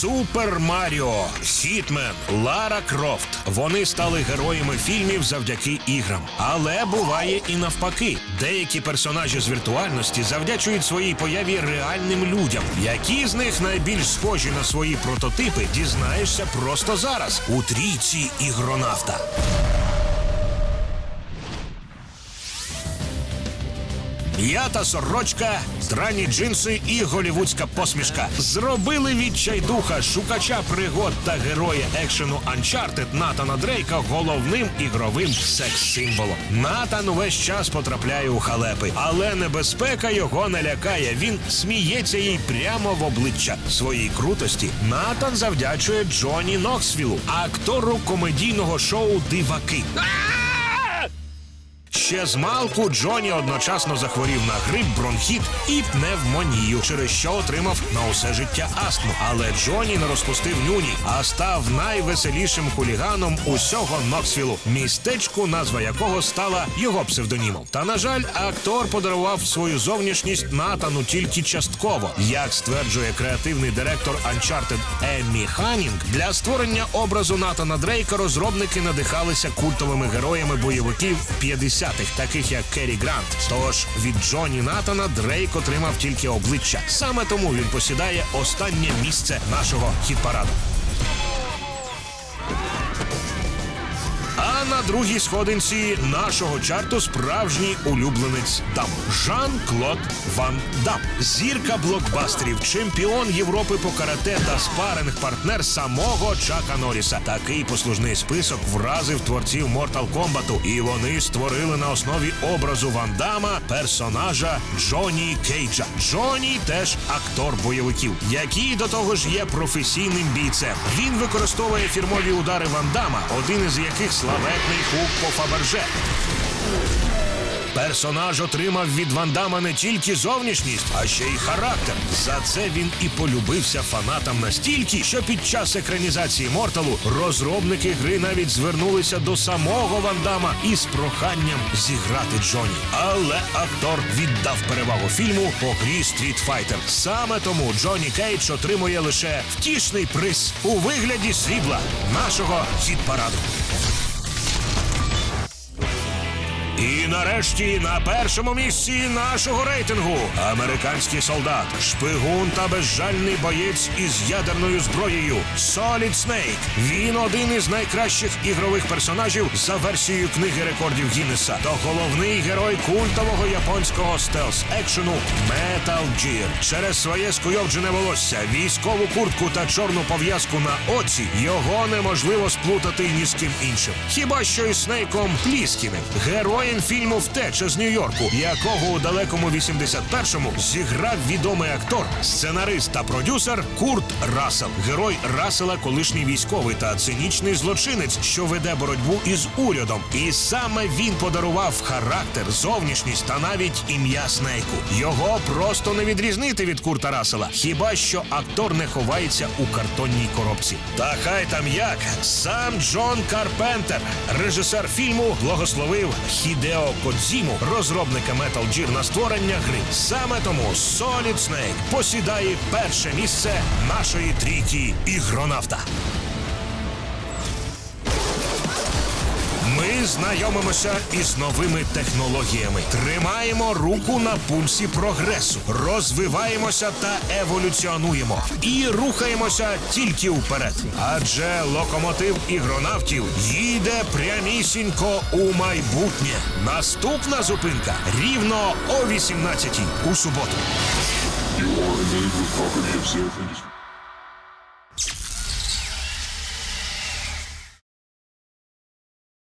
Супер Маріо, Хітмен, Лара Крофт. Вони стали героями фільмів завдяки іграм. Але буває і навпаки. Деякі персонажі з віртуальності завдячують своїй появі реальним людям. Які з них найбільш схожі на свої прототипи, дізнаєшся просто зараз у трійці ігронавта. М'ята сорочка, драні джинси і голівудська посмішка зробили відчайдуха шукача пригод та героя екшену Uncharted Натана Дрейка головним ігровим секс-символом. Натан увесь час потрапляє у халепи, але небезпека його не лякає. Він сміється їй прямо в обличчя. Своїй крутості Натан завдячує Джоні Ноксвілу, актору комедійного шоу Диваки. Ще з малку Джоні одночасно захворів на грип, бронхіт і пневмонію, через що отримав на усе життя астму. Але Джоні не розпустив нюні, а став найвеселішим хуліганом усього Ноксвілу, містечку, назва якого стала його псевдонімом. Та на жаль, актор подарував свою зовнішність Натану тільки частково, як стверджує креативний директор Uncharted Еммі Ханінг. Для створення образу Натана Дрейка розробники надихалися культовими героями бойовиків 50-х, таких як Керрі Грант. Тож від Джоні Натана Дрейк отримав тільки обличчя. Саме тому він посідає останнє місце нашого хіт-параду. На другій сходинці нашого чарту справжній улюбленець дам Жан-Клод Ван Дам. Зірка блокбастерів, чемпіон Європи по карате та спаринг партнер самого Чака Норріса. Такий послужний список вразив творців Mortal Kombat, і вони створили на основі образу Ван Дама персонажа Джоні Кейджа. Джоні теж актор бойовиків, який до того ж є професійним бійцем. Він використовує фірмові удари Ван Дама, один із яких славетний хук по Фаберже. Персонаж отримав від Вандама не тільки зовнішність, а ще й характер. За це він і полюбився фанатам настільки, що під час екранізації Морталу розробники гри навіть звернулися до самого Вандама із проханням зіграти Джоні. Але актор віддав перевагу фільму по грі Street Fighter. Саме тому Джоні Кейдж отримує лише втішний приз у вигляді срібла нашого хіт-параду. І нарешті на першому місці нашого рейтингу американський солдат, шпигун та безжальний боєць із ядерною зброєю Solid Snake. Він один із найкращих ігрових персонажів за версією книги рекордів Гіннеса. То головний герой культового японського стелс екшену Metal Gear. Через своє скуйовджене волосся, військову куртку та чорну пов'язку на оці його неможливо сплутати ні з ким іншим. Хіба що із Снейком Пліскіним, героєм фільму Втеча з Нью-Йорку, якого у далекому 81-му зіграв відомий актор, сценарист та продюсер Курт Рассел. Герой Рассела, колишній військовий та цинічний злочинець, що веде боротьбу із урядом. І саме він подарував характер, зовнішність та навіть ім'я Снейку. Його просто не відрізнити від Курта Рассела. Хіба що актор не ховається у картонній коробці. Та хай там як сам Джон Карпентер, режисер фільму, благословив Хідео Кодзіму, розробника Metal Gear на створення гри. Саме тому Solid Snake посідає перше місце нашої трійки ігронавта. Знайомимося із новими технологіями, тримаємо руку на пульсі прогресу, розвиваємося та еволюціонуємо і рухаємося тільки вперед. Адже локомотив ігронавтів їде прямісінько у майбутнє. Наступна зупинка рівно о 18-й у суботу.